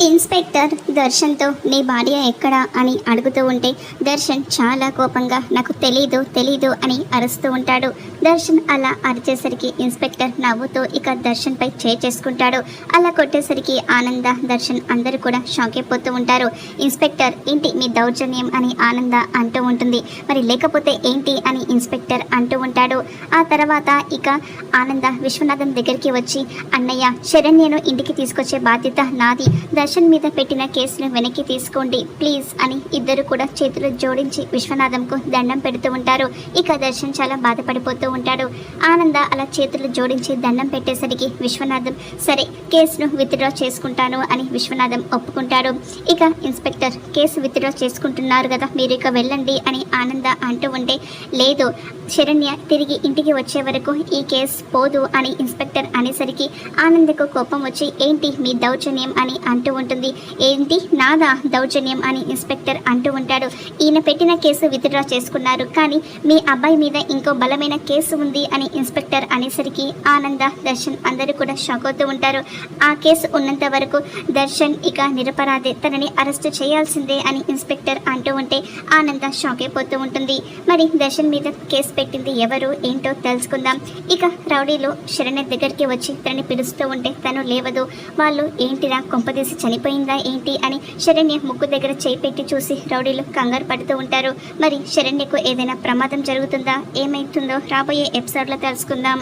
Inspector దర్శన్తో నీ భార్య ఎక్కడా? అని అడుగుతూ ఉంటే దర్శన్ చాలా కోపంగా నాకు తెలీదు తెలీదు అని అరుస్తూ ఉంటాడు. దర్శన్ అలా అరిచేసరికి ఇన్స్పెక్టర్ నవ్వుతూ ఇక దర్శన్పై చేసుకుంటాడు. అలా కొట్టేసరికి ఆనంద దర్శన్ అందరూ కూడా షాక్ అయిపోతూ ఉంటారు. ఇన్స్పెక్టర్ ఏంటి మీ దౌర్జన్యం? అని ఆనంద అంటూ ఉంటుంది. మరి లేకపోతే ఏంటి అని ఇన్స్పెక్టర్ అంటూ ఉంటాడు. ఆ తర్వాత ఇక ఆనంద విశ్వనాథం దగ్గరికి వచ్చి అన్నయ్య శరణ్యను ఇంటికి తీసుకొచ్చే బాధ్యత నాది. దర్శన్ మీద పెట్టిన కేసును వెనక్కి తీసుకోండి ప్లీజ్ అని ఇద్దరు కూడా చేతులు జోడించి విశ్వనాథంకు దండం పెడుతూ ఉంటారు. ఇక దర్శన్ చాలా బాధపడిపోతూ ఉంటాడు. ఆనంద అలా చేతులు జోడించి దండం పెట్టేసరికి విశ్వనాథం సరే కేసును విత్డ్రా చేసుకుంటాను అని విశ్వనాథం ఒప్పుకుంటాడు. ఇక ఇన్స్పెక్టర్ కేసు విత్డ్రా చేసుకుంటున్నారు కదా మీరు ఇక వెళ్ళండి అని ఆనంద అంటూ ఉంటే లేదు శరణ్య తిరిగి ఇంటికి వచ్చే వరకు ఈ కేసు పోదు అని ఇన్స్పెక్టర్ అనేసరికి ఆనందకు కోపం వచ్చి ఏంటి మీ దౌర్జన్యం అని అంటూ ఉంటుంది. ఏంటి? నాదా? దౌర్జన్యం అని ఇన్స్పెక్టర్ అంటూ ఉంటాడు. ఈయన పెట్టిన కేసు విత్డ్రా చేసుకున్నారు. కానీ మీ అబ్బాయి మీద ఇంకో బలమైన కేసు ఉంది అని ఇన్స్పెక్టర్ అనేసరికి ఆనంద దర్శన్ అందరూ కూడా షాక్ అవుతూ ఉంటారు. ఆ కేసు ఉన్నంత వరకు దర్శన్ ఇక నిరపరాధే. తనని అరెస్ట్ చేయాల్సిందే అని ఇన్స్పెక్టర్ అంటూ ఉంటే ఆనంద షాక్ అయిపోతూ ఉంటుంది. మరి దర్శన్ మీద కేసు పెట్టింది ఎవరు? ఏంటో తెలుసుకుందాం. ఇక రౌడీలు శరణ్య దగ్గరికి వచ్చి తనని పిలుస్తూ ఉంటే తను లేవదు. వాళ్ళు ఏంటిరా కొంపదీసి చనిపోయిందా ఏంటి అని శరణ్య ముక్కు దగ్గర చేయి పెట్టి చూసి రౌడీలు కంగారు పడుతూ ఉంటారు. మరి శరణ్యకు ఏదైనా ప్రమాదం జరుగుతుందా? ఏమైతుందో రాబోయే ఎపిసోడ్లో తెలుసుకుందాం.